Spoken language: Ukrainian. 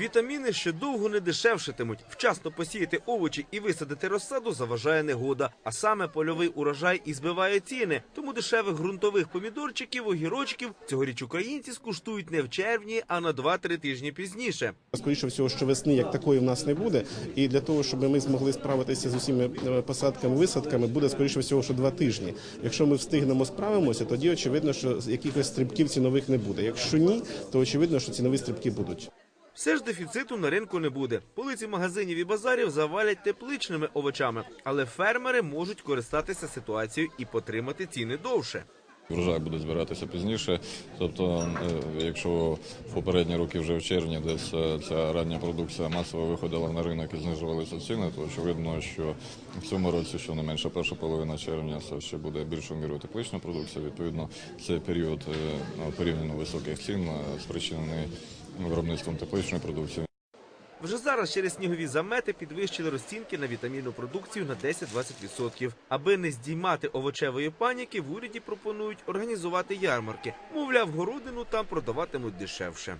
Вітаміни ще довго не дешевшитимуть. Вчасно посіяти овочі і висадити розсаду заважає негода. А саме польовий урожай і збиває ціни. Тому дешевих ґрунтових помідорчиків, огірочків цьогоріч українці скуштують не в червні, а на 2-3 тижні пізніше. Скоріше всього, що весни як такої в нас не буде. І для того, щоб ми змогли справитися з усіма е, посадками, висадками, буде скоріше всього, що два тижні. Якщо ми встигнемо справимося, тоді очевидно, що якихось стрибків цінових не буде. Якщо ні, то очевидно, що цінові стрибки будуть. Все ж дефіциту на ринку не буде. Полиці магазинів і базарів завалять тепличними овочами, але фермери можуть користатися ситуацією і потримати ціни довше. Врожай буде збиратися пізніше. Тобто, е, якщо в попередні роки вже в червні десь е, ця рання продукція масово виходила на ринок і знижувалися ціни, то очевидно, що в цьому році, що не менше перша половина червня, це ще буде більшою мірою теплична продукція. Відповідно, цей період е, порівняно високих цін спричинений виробництвом тепличної продукції. Вже зараз через снігові замети підвищили розцінки на вітамінну продукцію на 10-20%. Аби не здіймати овочевої паніки, в уряді пропонують організувати ярмарки. Мовляв, городину там продаватимуть дешевше.